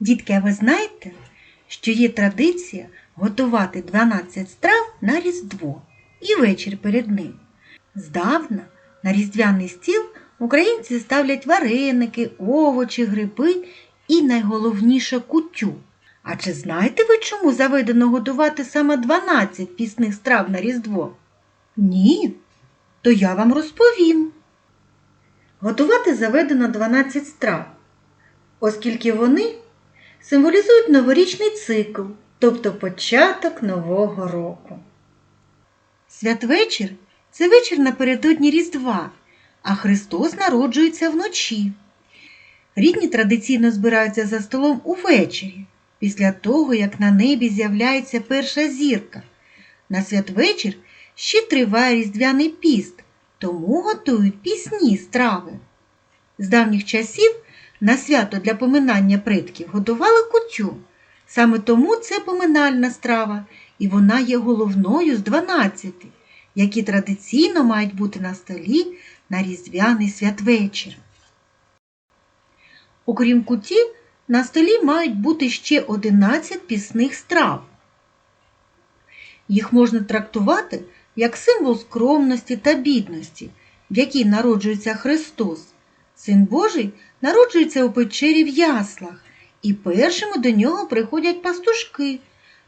Дітки, а ви знаєте, що є традиція готувати 12 страв на Різдво і вечір перед ним. Здавна на різдвяний стіл українці ставлять вареники, овочі, гриби і найголовніше кутю. А чи знаєте ви, чому заведено готувати саме 12 пісних страв на Різдво? Ні, то я вам розповім. Готувати заведено 12 страв, оскільки вони символізують новорічний цикл, тобто початок нового року. Святвечір це вечір напередодні Різдва, а Христос народжується вночі. Рідні традиційно збираються за столом увечері, після того, як на небі з'являється перша зірка. На святвечір ще триває різдвяний піст, тому готують пісні страви. З давніх часів на свято для поминання предків готували кутю. Саме тому це поминальна страва, і вона є головною з 12, які традиційно мають бути на столі на різдвяний святвечір. Окрім куті, на столі мають бути ще 11 пісних страв. Їх можна трактувати як символ скромності та бідності, в якій народжується Христос. Син Божий народжується у печері в яслах, і першими до нього приходять пастушки,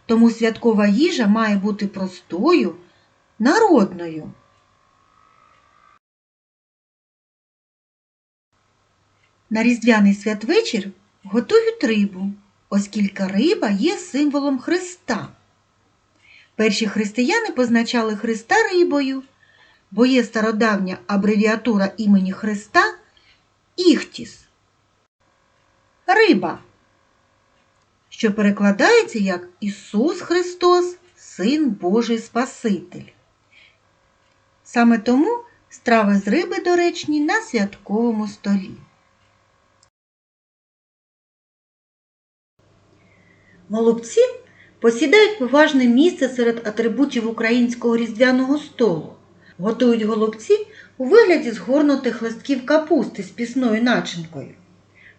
тому святкова їжа має бути простою, народною. На різдвяний святвечір готують рибу, оскільки риба є символом Христа. Перші християни позначали Христа рибою, бо є стародавня абревіатура імені Христа Іхтіс. Риба, що перекладається як Ісус Христос, Син Божий Спаситель. Саме тому страви з риби доречні на святковому столі. Голубці посідають поважне місце серед атрибутів українського різдвяного столу. Готують голубці у вигляді згорнутих листків капусти з пісною начинкою.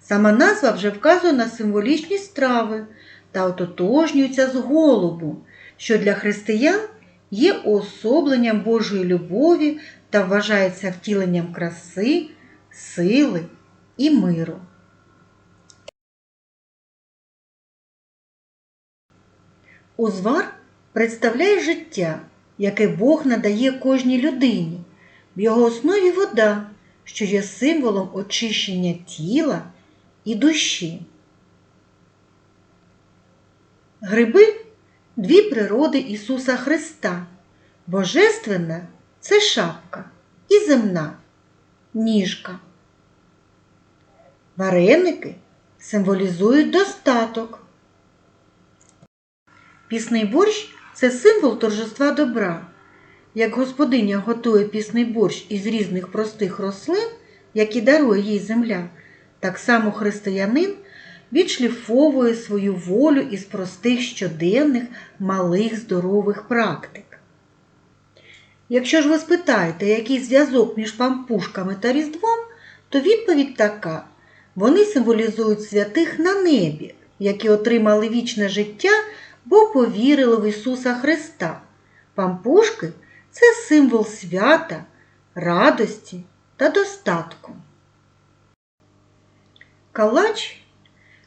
Сама назва вже вказує на символічні страви та ототожнюється з голубом, що для християн є уособленням Божої любові та вважається втіленням краси, сили і миру. Узвар представляє життя, яке Бог надає кожній людині. В його основі вода, що є символом очищення тіла і душі. Гриби дві природи Ісуса Христа. Божественна це шапка і земна ніжка. Вареники символізують достаток. Пісний борщ це символ торжества добра. Як господиня готує пісний борщ із різних простих рослин, які дарує їй земля, так само християнин відшліфовує свою волю із простих щоденних малих здорових практик. Якщо ж ви спитаєте, який зв'язок між пампушками та Різдвом, то відповідь така: вони символізують святих на небі, які отримали вічне життя, бо повірили в Ісуса Христа. Пампушки це символ свята, радості та достатку. Калач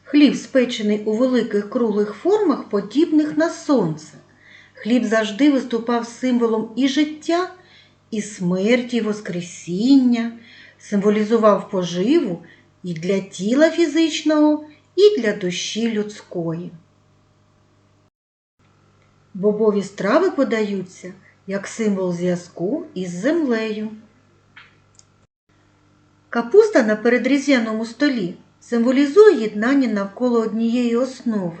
хліб спечений у великих круглих формах, подібних на сонце. Хліб завжди виступав символом і життя, і смерті, і воскресіння, символізував поживу і для тіла фізичного, і для душі людської. Бобові страви подаються як символ зв'язку із землею. Капуста на передріздвяному столі символізує єднання навколо однієї основи,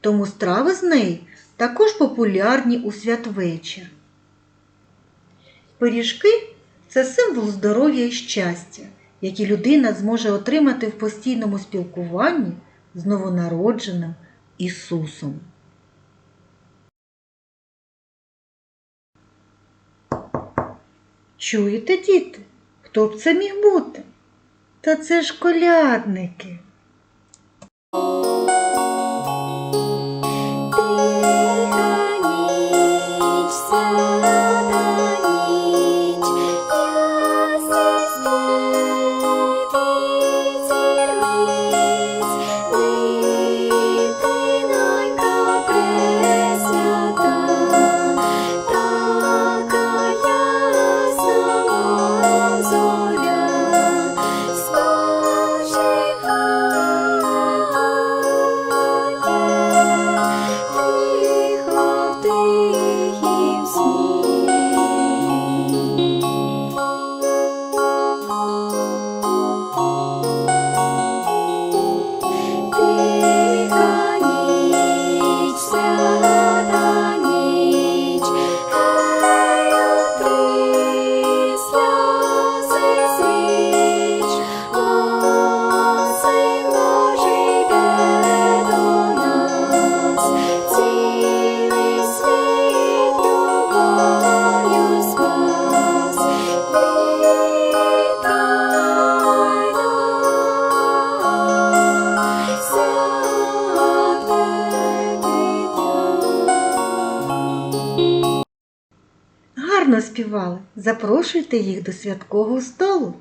тому страви з неї також популярні у святвечір. Пиріжки це символ здоров'я і щастя, які людина зможе отримати в постійному спілкуванні з новонародженим Ісусом. Чуєте, діти? Хто б це міг бути? Та це ж колядники. Наспівали. Запрошуйте їх до святкового столу.